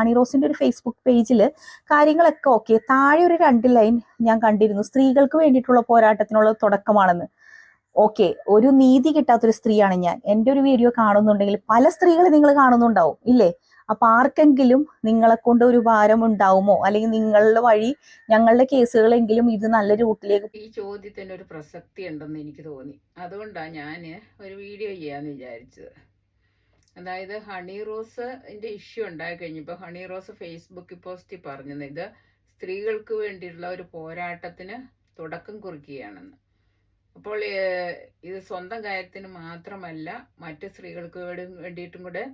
Honey റോസിന്റെ ഒരു Facebook പേജിൽ കാര്യങ്ങളൊക്കെ ഓക്കെ താഴെ ഒരു രണ്ട് ലൈൻ ഞാൻ കണ്ടിരുന്നു. സ്ത്രീകൾക്ക് വേണ്ടിയിട്ടുള്ള പോരാട്ടത്തിനുള്ള തുടക്കമാണെന്ന്. ഓക്കെ ഒരു നീതി കിട്ടാത്തൊരു സ്ത്രീയാണ് ഞാൻ. എന്റെ ഒരു വീഡിയോ കാണുന്നുണ്ടെങ്കിൽ പല സ്ത്രീകൾ നിങ്ങൾ കാണുന്നുണ്ടാവും ഇല്ലേ? അപ്പൊ ആർക്കെങ്കിലും നിങ്ങളെ കൊണ്ട് ഒരു ഭാരം ഉണ്ടാവുമോ? അല്ലെങ്കിൽ നിങ്ങളുടെ വഴി ഞങ്ങളുടെ കേസുകളെങ്കിലും ഇത് നല്ല റൂട്ടിലേക്ക് ഈ ചോദ്യത്തിന് ഒരു പ്രസക്തി ഉണ്ടെന്ന് എനിക്ക് തോന്നി. അതുകൊണ്ടാണ് ഞാൻ ഒരു വീഡിയോ ചെയ്യാന്ന് വിചാരിച്ചത്. അതായത് ഹണി റോസിന്റെ ഇഷ്യൂ ഉണ്ടായി കഴിഞ്ഞപ്പോൾ ഹണി റോസ് ഫേസ്ബുക്കിൽ പോസ്റ്റിൽ പറഞ്ഞത് ഇത് സ്ത്രീകൾക്ക് വേണ്ടിയിട്ടുള്ള ഒരു പോരാട്ടത്തിന് തുടക്കം കുറിക്കുകയാണെന്ന്. അപ്പോൾ ഇത് സ്വന്തം കാര്യത്തിന് മാത്രമല്ല മറ്റ് സ്ത്രീകൾക്ക് വേണ്ടി- വേണ്ടിയിട്ടും കൂടെ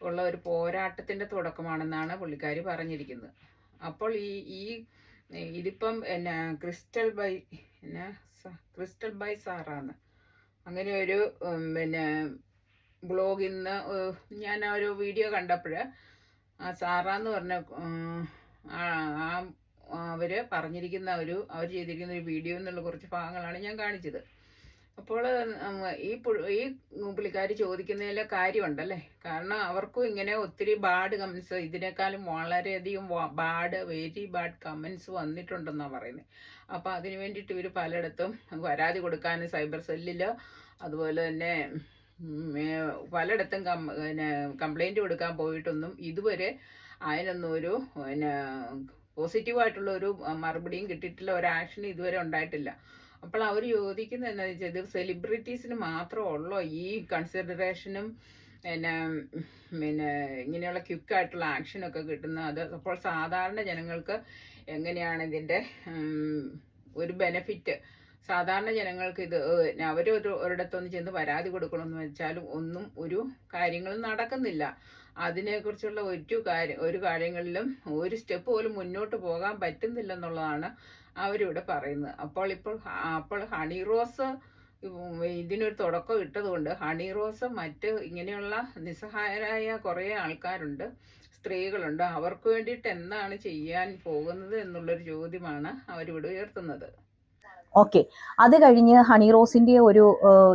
ഉള്ള ഒരു പോരാട്ടത്തിന്റെ തുടക്കമാണെന്നാണ് പുള്ളിക്കാരി പറഞ്ഞിരിക്കുന്നത്. അപ്പോൾ ഈ ഈ ഇതിപ്പം എന്നാ ക്രിസ്റ്റൽ ബൈ എന്നാ ക്രിസ്റ്റൽ ബൈ സാറാണ് അങ്ങനെ ഒരു പിന്നെ ബ്ലോഗിൽ നിന്ന് ഞാൻ ഒരു വീഡിയോ കണ്ടപ്പോൾ ആ സാറാന്ന് പറഞ്ഞ ആ അവർ പറഞ്ഞിരിക്കുന്ന ഒരു അവർ ചെയ്തിരിക്കുന്ന ഒരു വീഡിയോ എന്നുള്ള കുറച്ച് ഭാഗങ്ങളാണ് ഞാൻ കാണിച്ചത്. അപ്പോൾ ഈ ഈ പുള്ളിക്കാർ ചോദിക്കുന്നതിലെ കാര്യമുണ്ടല്ലേ? കാരണം അവർക്കും ഇങ്ങനെ ഒത്തിരി ബാഡ് കമൻസ് ഇതിനേക്കാളും വളരെയധികം ബാഡ് വെരി ബാഡ് കമൻസ് വന്നിട്ടുണ്ടെന്നാണ് പറയുന്നത് അപ്പോൾ അതിന് വേണ്ടിയിട്ട് ഇവർ പലയിടത്തും പരാതി കൊടുക്കാൻ സൈബർ സെല്ലിലോ അതുപോലെ തന്നെ പലയിടത്തും കം പിന്നെ കംപ്ലൈന്റ് കൊടുക്കാൻ പോയിട്ടൊന്നും ഇതുവരെ അതിനൊന്നും ഒരു പിന്നെ പോസിറ്റീവായിട്ടുള്ള ഒരു മറുപടിയും കിട്ടിയിട്ടില്ല. ഒരു ആക്ഷനും ഇതുവരെ ഉണ്ടായിട്ടില്ല. അപ്പോൾ അവർ ചോദിക്കുന്നത് എന്താണെന്ന് വെച്ചാൽ ഇത് സെലിബ്രിറ്റീസിന് മാത്രമുള്ളോ ഈ കൺസിഡറേഷനും പിന്നെ പിന്നെ ഇങ്ങനെയുള്ള ക്വിക്കായിട്ടുള്ള ആക്ഷനൊക്കെ കിട്ടുന്ന അത് അപ്പോൾ സാധാരണ ജനങ്ങൾക്ക് എങ്ങനെയാണ് ഇതിന്റെ ഒരു ബെനഫിറ്റ് സാധാരണ ജനങ്ങൾക്ക് ഇത് അവരൊരു ഒരിടത്തൊന്ന് ചെന്ന് പരാതി കൊടുക്കണമെന്ന് വെച്ചാലും ഒന്നും ഒരു കാര്യങ്ങളും നടക്കുന്നില്ല. അതിനെക്കുറിച്ചുള്ള ഒരു കാര്യം ഒരു കാര്യങ്ങളിലും ഒരു സ്റ്റെപ്പ് പോലും മുന്നോട്ട് പോകാൻ പറ്റുന്നില്ലെന്നുള്ളതാണ് അവരിവിടെ പറയുന്നത്. അപ്പോൾ ഇപ്പോൾ അപ്പോൾ ഹണി റോസ് ഇതിനൊരു തുടക്കം ഇട്ടതുകൊണ്ട് ഹണി റോസ് മറ്റ് ഇങ്ങനെയുള്ള നിസ്സഹായരായ കുറേ ആൾക്കാരുണ്ട് സ്ത്രീകളുണ്ട്. അവർക്ക് വേണ്ടിയിട്ട് എന്താണ് ചെയ്യാൻ പോകുന്നത് എന്നുള്ളൊരു ചോദ്യമാണ് അവരിവിടെ ഉയർത്തുന്നത്. ഓക്കെ അത് കഴിഞ്ഞ് ഹണി റോസിന്റെ ഒരു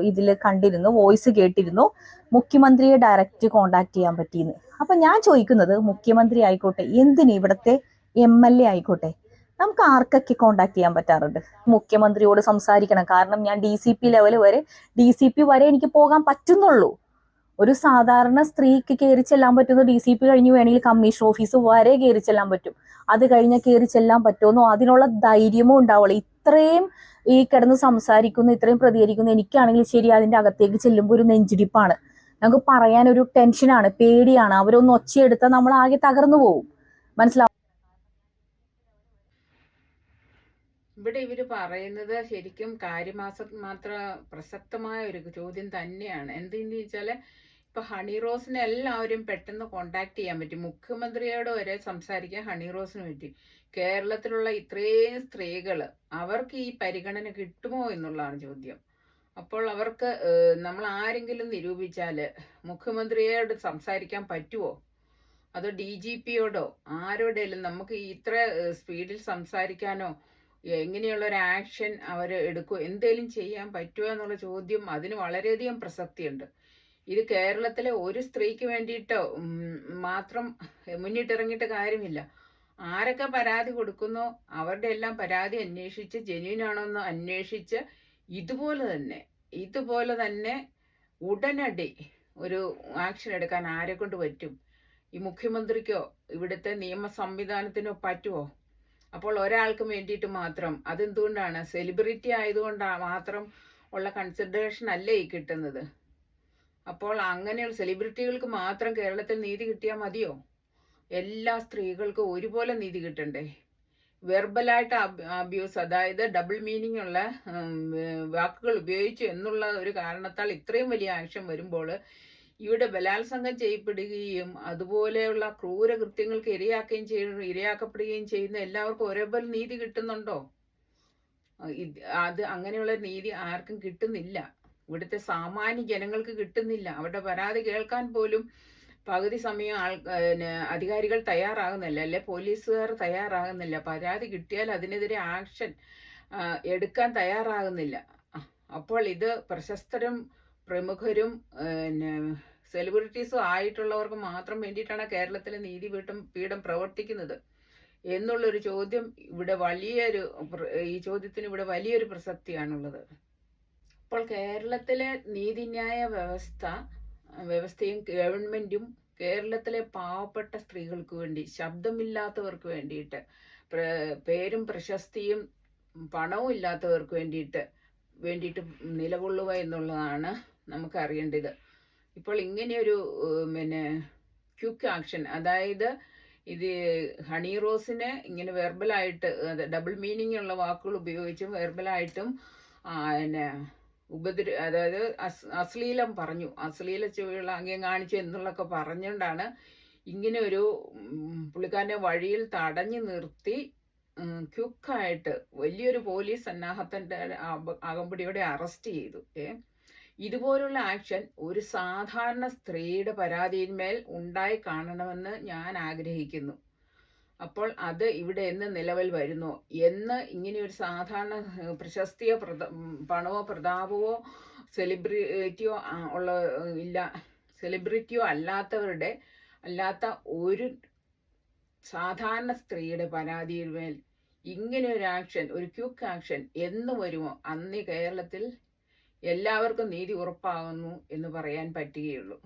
ഇതിൽ കണ്ടിരുന്നു വോയിസ് കേട്ടിരുന്നു. മുഖ്യമന്ത്രിയെ ഡയറക്റ്റ് കോണ്ടാക്ട് ചെയ്യാൻ പറ്റിയെന്ന്. അപ്പൊ ഞാൻ ചോദിക്കുന്നത് മുഖ്യമന്ത്രി ആയിക്കോട്ടെ എന്തിന് ഇവിടത്തെ എം എൽ എ ആയിക്കോട്ടെ നമുക്ക് ആർക്കൊക്കെ കോണ്ടാക്ട് ചെയ്യാൻ പറ്റാറുണ്ട്? മുഖ്യമന്ത്രിയോട് സംസാരിക്കണം. കാരണം ഞാൻ ഡി സി പി ലെവൽ വരെ ഡി സി പി വരെ എനിക്ക് പോകാൻ പറ്റുന്നുള്ളൂ. ഒരു സാധാരണ സ്ത്രീക്ക് കയറി ചെല്ലാൻ പറ്റുന്ന ഡി സി പി കഴിഞ്ഞ് വേണമെങ്കിൽ കമ്മീഷൻ ഓഫീസ് വരെ കയറി ചെല്ലാൻ പറ്റും. അത് കഴിഞ്ഞാൽ കയറി ചെല്ലാൻ പറ്റുമെന്നോ അതിനുള്ള ധൈര്യമോ ഉണ്ടാവുള്ളൂ. ഇത്രയും ഈ കിടന്ന് സംസാരിക്കുന്നു ഇത്രയും പ്രതികരിക്കുന്നു എനിക്കാണെങ്കിൽ ശരി അതിന്റെ അകത്തേക്ക് ചെല്ലുമ്പോൾ ഒരു നെഞ്ചിടിപ്പാണ്. നമുക്ക് പറയാൻ ഒരു ടെൻഷനാണ് പേടിയാണ്. അവരൊന്ന് ഒച്ചയെടുത്താൽ നമ്മൾ ആകെ തകർന്നു പോകും. മനസ്സിലാവും ഇവിടെ ഇവർ പറയുന്നത് ശരിക്കും കാര്യമാസം മാത്ര പ്രസക്തമായ ഒരു ചോദ്യം തന്നെയാണ്. എന്തെന്ന് വെച്ചാൽ ഇപ്പൊ ഹണി റോസിനെ എല്ലാവരും പെട്ടെന്ന് കോണ്ടാക്ട് ചെയ്യാൻ പറ്റും. മുഖ്യമന്ത്രിയോട് വരെ സംസാരിക്കാൻ ഹണി റോസിന് പറ്റി. കേരളത്തിലുള്ള ഇത്രയും സ്ത്രീകൾ അവർക്ക് ഈ പരിഗണന കിട്ടുമോ എന്നുള്ളതാണ് ചോദ്യം. അപ്പോൾ അവർക്ക് നമ്മൾ ആരെങ്കിലും നിരൂപിച്ചാൽ മുഖ്യമന്ത്രിയോട് സംസാരിക്കാൻ പറ്റുമോ അതോ ഡി ജി പിയോടോ? ആരോടേലും നമുക്ക് ഇത്ര സ്പീഡിൽ സംസാരിക്കാനോ എങ്ങനെയുള്ള ഒരു ആക്ഷൻ അവർ എടുക്കുമോ എന്തേലും ചെയ്യാൻ പറ്റുമോ എന്നുള്ള ചോദ്യം അതിന് വളരെയധികം പ്രസക്തിയുണ്ട്. ഇത് കേരളത്തിലെ ഒരു സ്ത്രീക്ക് വേണ്ടിയിട്ടോ മാത്രം മുന്നിട്ടിറങ്ങിയിട്ട് കാര്യമില്ല. ആരൊക്കെ പരാതി കൊടുക്കുന്നോ അവരുടെ എല്ലാം പരാതി അന്വേഷിച്ച് എന്ന് അന്വേഷിച്ച് ഇതുപോലെ തന്നെ ഇതുപോലെ തന്നെ ഉടനടി ഒരു ആക്ഷൻ എടുക്കാൻ ആരെ കൊണ്ട് പറ്റും? ഈ മുഖ്യമന്ത്രിക്കോ ഇവിടുത്തെ നിയമ സംവിധാനത്തിനോ പറ്റുമോ അപ്പോൾ ഒരാൾക്ക് വേണ്ടിയിട്ട് മാത്രം അതെന്തുകൊണ്ടാണ്? സെലിബ്രിറ്റി ആയതുകൊണ്ടാണ് മാത്രം ഉള്ള കൺസിഡറേഷൻ അല്ലേ ഈ കിട്ടുന്നത്? അപ്പോൾ അങ്ങനെയുള്ള സെലിബ്രിറ്റികൾക്ക് മാത്രം കേരളത്തിൽ നീതി കിട്ടിയാൽ മതിയോ? എല്ലാ സ്ത്രീകൾക്കും ഒരുപോലെ നീതി കിട്ടണ്ടേ? വെർബലായിട്ട് അബ്യൂസ് അതായത് ഡബിൾ മീനിങ് ഉള്ള വാക്കുകൾ ഉപയോഗിച്ചു എന്നുള്ള ഒരു കാരണത്താൽ ഇത്രയും വലിയ ആക്ഷൻ വരുമ്പോൾ ഇവിടെ ബലാത്സംഗം ചെയ്യപ്പെടുകയും അതുപോലെയുള്ള ക്രൂരകൃത്യങ്ങൾക്ക് ഇരയാക്കുകയും ചെയ്യ ഇരയാക്കപ്പെടുകയും ചെയ്യുന്ന എല്ലാവർക്കും ഒരേപോലെ നീതി കിട്ടുന്നുണ്ടോ? അത് അങ്ങനെയുള്ള നീതി ആർക്കും കിട്ടുന്നില്ല. ഇവിടുത്തെ സാമാന്യ ജനങ്ങൾക്ക് കിട്ടുന്നില്ല. അവരുടെ പരാതി കേൾക്കാൻ പോലും പകുതി സമയം ആൾ അധികാരികൾ തയ്യാറാകുന്നില്ല. അല്ലെ? പോലീസുകാർ തയ്യാറാകുന്നില്ല. പരാതി കിട്ടിയാൽ അതിനെതിരെ ആക്ഷൻ എടുക്കാൻ തയ്യാറാകുന്നില്ല. അപ്പോൾ ഇത് പ്രശസ്തരും പ്രമുഖരും പിന്നെ സെലിബ്രിറ്റീസും ആയിട്ടുള്ളവർക്ക് മാത്രം വേണ്ടിയിട്ടാണ് കേരളത്തിലെ നീതി പീഠം പീഠം പ്രവർത്തിക്കുന്നത്. എന്നുള്ളൊരു ചോദ്യം ഇവിടെ വലിയൊരു ഈ ചോദ്യത്തിന് ഇവിടെ വലിയൊരു പ്രസക്തിയാണുള്ളത്. അപ്പോൾ കേരളത്തിലെ നീതിന്യായ വ്യവസ്ഥ വ്യവസ്ഥയും ഗവൺമെന്റും കേരളത്തിലെ പാവപ്പെട്ട സ്ത്രീകൾക്ക് വേണ്ടി ശബ്ദമില്ലാത്തവർക്ക് വേണ്ടിയിട്ട് പേരും പ്രശസ്തിയും പണവും ഇല്ലാത്തവർക്ക് വേണ്ടിയിട്ട് വേണ്ടിയിട്ട് നിലകൊള്ളുക എന്നുള്ളതാണ് നമുക്ക് അറിയേണ്ടത്. ഇപ്പോൾ ഇങ്ങനെയൊരു പിന്നെ ക്യുക്ക് ആക്ഷൻ അതായത് ഇത് ഹണി റോസിനെ ഇങ്ങനെ വെർബലായിട്ട് ഡബിൾ മീനിങ് ഉള്ള വാക്കുകൾ ഉപയോഗിച്ചും വെർബലായിട്ടും പിന്നെ ഉപദ്ര അതായത് അസ് അശ്ലീലം പറഞ്ഞു. അശ്ലീല ചുവയുള്ള അംഗം കാണിച്ചു എന്നുള്ളതൊക്കെ പറഞ്ഞുകൊണ്ടാണ് ഇങ്ങനെ ഒരു പുള്ളിക്കാരന്റെ വഴിയിൽ തടഞ്ഞു നിർത്തി ക്യുക്കായിട്ട് വലിയൊരു പോലീസ് സന്നാഹത്തിന്റെ അകമ്പടിയോടെ അറസ്റ്റ് ചെയ്തു. ഏ? ഇതുപോലുള്ള ആക്ഷൻ ഒരു സാധാരണ സ്ത്രീയുടെ പരാതിയിന്മേൽ ഉണ്ടായി കാണണമെന്ന് ഞാൻ ആഗ്രഹിക്കുന്നു. അപ്പോൾ അത് ഇവിടെ എന്ന് നിലവിൽ വരുന്നു. എന്ന് ഇങ്ങനെയൊരു സാധാരണ പ്രശസ്തിയോ പ്രത- പണമോ പ്രതാപമോ സെലിബ്രിറ്റിയോ ഉള്ള ഇല്ല. സെലിബ്രിറ്റിയോ അല്ലാത്തവരുടെ അല്ലാത്ത ഒരു സാധാരണ സ്ത്രീയുടെ പരാതിയിൽ മേൽ ഇങ്ങനെ ഒരു ആക്ഷൻ ഒരു ക്യൂക്ക് ആക്ഷൻ എന്ന് വരുമോ? അന്ന് കേരളത്തിൽ എല്ലാവർക്കും നീതി ഉറപ്പാകുന്നു എന്ന് പറയാൻ പറ്റുകയുള്ളൂ.